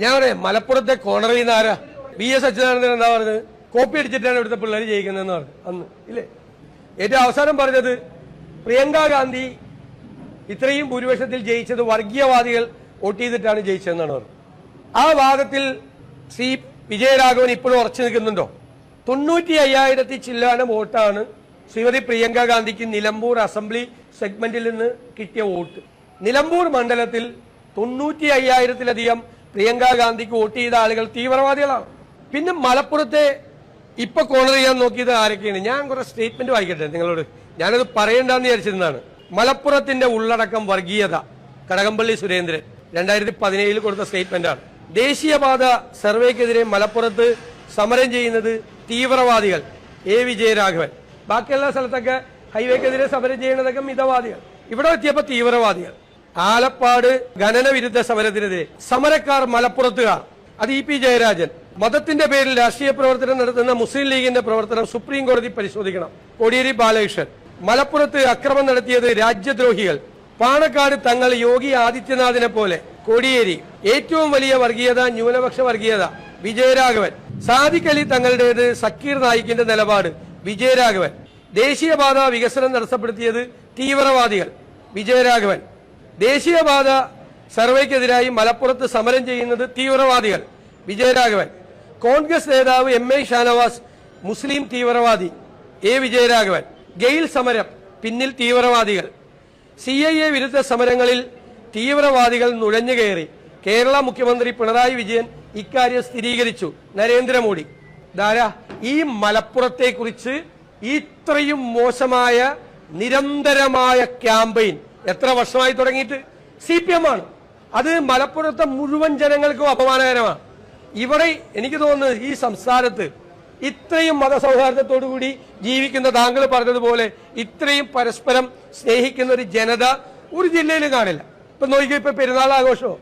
ഞാൻ പറയാം മലപ്പുറത്തെ കോണറിൽ നിന്ന് ആരാ? ബി എസ് അച്യുതാനന്ദൻ എന്താ പറഞ്ഞത്? കോപ്പി അടിച്ചിട്ടാണ് ഇവിടുത്തെ പിള്ളേർ ജയിക്കുന്നതെന്ന് പറഞ്ഞു. അന്ന് ഇല്ലേ? ഏറ്റവും അവസാനം പറഞ്ഞത് പ്രിയങ്ക ഗാന്ധി ഇത്രയും ഭൂരിപക്ഷത്തിൽ ജയിച്ചത് വർഗീയവാദികൾ വോട്ട് ചെയ്തിട്ടാണ് ജയിച്ചതെന്നാണ് പറഞ്ഞത്. ആ വാദത്തിൽ ശ്രീ വിജയരാഘവൻ ഇപ്പോഴും ഉറച്ചു നിൽക്കുന്നുണ്ടോ? തൊണ്ണൂറ്റി അയ്യായിരത്തി ചില്ലാന വോട്ടാണ് ശ്രീമതി പ്രിയങ്ക ഗാന്ധിക്ക് നിലമ്പൂർ അസംബ്ലി സെഗ്മെന്റിൽ നിന്ന് കിട്ടിയ വോട്ട്. നിലമ്പൂർ മണ്ഡലത്തിൽ തൊണ്ണൂറ്റി അയ്യായിരത്തിലധികം പ്രിയങ്ക ഗാന്ധിക്ക് വോട്ട് ചെയ്ത ആളുകൾ തീവ്രവാദികളാണ്. പിന്നെ മലപ്പുറത്തെ ഇപ്പൊ കോണർ ചെയ്യാൻ നോക്കിയത് ആരൊക്കെയാണ്? ഞാൻ കുറെ സ്റ്റേറ്റ്മെന്റ് വായിക്കട്ടെ നിങ്ങളോട്. ഞാനത് പറയണ്ടെന്ന് വിചാരിച്ചിരുന്നതാണ്. മലപ്പുറത്തിന്റെ ഉള്ളടക്കം വർഗീയത. കടകംപള്ളി സുരേന്ദ്രൻ രണ്ടായിരത്തി പതിനേഴിൽ കൊടുത്ത സ്റ്റേറ്റ്മെന്റാണ് ദേശീയപാത സർവേക്കെതിരെ മലപ്പുറത്ത് സമരം ചെയ്യുന്നത് തീവ്രവാദികൾ. എ വിജയരാഘവൻ. ബാക്കിയുള്ള സ്ഥലത്തൊക്കെ ഹൈവേക്കെതിരെ സമരം ചെയ്യുന്നതൊക്കെ മിതവാദികൾ. ഇവിടെ എത്തിയപ്പോ തീവ്രവാദികൾ. ആലപ്പാട് ഖനന വിരുദ്ധ സമരത്തിനെതിരെ സമരക്കാർ മലപ്പുറത്തുകാർ അത് ഇ പി ജയരാജൻ. മതത്തിന്റെ പേരിൽ രാഷ്ട്രീയ പ്രവർത്തനം നടത്തുന്ന മുസ്ലിം ലീഗിന്റെ പ്രവർത്തനം സുപ്രീം കോടതി പരിശോധിക്കണം. കോടിയേരി ബാലകൃഷ്ണൻ. മലപ്പുറത്ത് അക്രമം നടത്തിയത് രാജ്യദ്രോഹികൾ. പാണക്കാട് തങ്ങൾ യോഗി ആദിത്യനാഥിനെ പോലെ. കോടിയേരി. ഏറ്റവും വലിയ വർഗീയത ന്യൂനപക്ഷ വർഗീയത. വിജയരാഘവൻ. സാദിഖ് അലി തങ്ങളുടേത് സക്കീർ നായിക്കിന്റെ നിലപാട്. വിജയരാഘവൻ. ദേശീയപാത വികസനം തടസ്സപ്പെടുത്തിയത് തീവ്രവാദികൾ. വിജയരാഘവൻ. ദേശീയപാത സർവേക്കെതിരായി മലപ്പുറത്ത് സമരം ചെയ്യുന്നത് തീവ്രവാദികൾ. വിജയരാഘവൻ. കോൺഗ്രസ് നേതാവ് എം എ ഷാനവാസ് മുസ്ലിം തീവ്രവാദി എ വിജയരാഘവൻ. ഗെയിൽ സമരം പിന്നിൽ തീവ്രവാദികൾ. സി ഐ എ വിരുദ്ധ സമരങ്ങളിൽ തീവ്രവാദികൾ നുഴഞ്ഞു കയറി. കേരള മുഖ്യമന്ത്രി പിണറായി വിജയൻ ഇക്കാര്യം സ്ഥിരീകരിച്ചു. നരേന്ദ്രമോദി. ധാരാ ഈ മലപ്പുറത്തെക്കുറിച്ച് ഇത്രയും മോശമായ നിരന്തരമായ ക്യാമ്പയിൻ. എത്ര വർഷമായി തുടങ്ങിയിട്ട്? സി പി എം ആണ്. അത് മലപ്പുറത്തെ മുഴുവൻ ജനങ്ങൾക്കും അപമാനകരമാണ് ഇവിടെ എനിക്ക് തോന്നുന്നത് ഈ സംസ്ഥാനത്ത് ഇത്രയും മതസൗഹാർദ്ദത്തോടുകൂടി ജീവിക്കുന്ന താങ്കൾ പറഞ്ഞതുപോലെ ഇത്രയും പരസ്പരം സ്നേഹിക്കുന്ന ഒരു ജനത ഒരു ജില്ലയിലും കാണില്ല. ഇപ്പൊ നോക്കി ഇപ്പൊ പെരുന്നാൾ ആഘോഷമോ?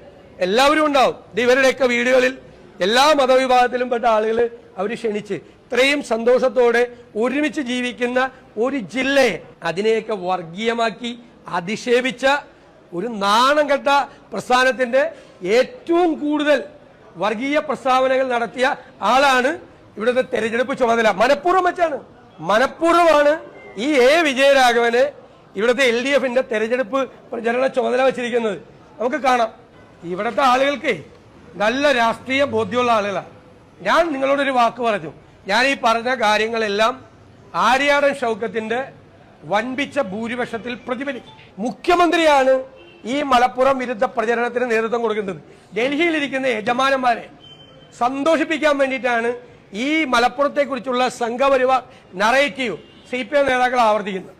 എല്ലാവരും ഉണ്ടാവും. ഇവരുടെയൊക്കെ വീടുകളിൽ എല്ലാ മതവിഭാഗത്തിലും പെട്ട ആളുകൾ അവർ ക്ഷണിച്ച് ഇത്രയും സന്തോഷത്തോടെ ഒരുമിച്ച് ജീവിക്കുന്ന ഒരു ജില്ലയെ അതിനെയൊക്കെ വർഗീയമാക്കി അധിക്ഷേപിച്ച ഒരു നാണം കെട്ട പ്രസ്ഥാനത്തിന്റെ ഏറ്റവും കൂടുതൽ വർഗീയ പ്രസ്താവനകൾ നടത്തിയ ആളാണ് ഇവിടുത്തെ തെരഞ്ഞെടുപ്പ് ചുമതല. മനഃപൂർവം വെച്ചാണ്. മനഃപൂർവമാണ് ഈ എ. വിജയരാഘവന് ഇവിടുത്തെ എൽ ഡി എഫിന്റെ തെരഞ്ഞെടുപ്പ് പ്രചരണ ചുമതല വെച്ചിരിക്കുന്നത്. നമുക്ക് കാണാം. ഇവിടുത്തെ ആളുകൾക്ക് നല്ല രാഷ്ട്രീയ ബോധ്യമുള്ള ആളുകളാണ്. ഞാൻ നിങ്ങളോടൊരു വാക്ക് പറഞ്ഞു. ഞാൻ ഈ പറഞ്ഞ കാര്യങ്ങളെല്ലാം ആര്യാടൻ ഷൗക്കത്തിന്റെ വൻപിച്ച ഭൂരിപക്ഷത്തിൽ പ്രതിഫലിക്കും മുഖ്യമന്ത്രിയാണ് ഈ മലപ്പുറം വിരുദ്ധ പ്രചരണത്തിന് നേതൃത്വം കൊടുക്കുന്നത് ഡൽഹിയിലിരിക്കുന്ന യജമാനന്മാരെ സന്തോഷിപ്പിക്കാൻ വേണ്ടിയിട്ടാണ് ഈ മലപ്പുറത്തെക്കുറിച്ചുള്ള Sangh Parivar narrative C P M നേതാക്കൾ ആവർത്തിക്കുന്നത്.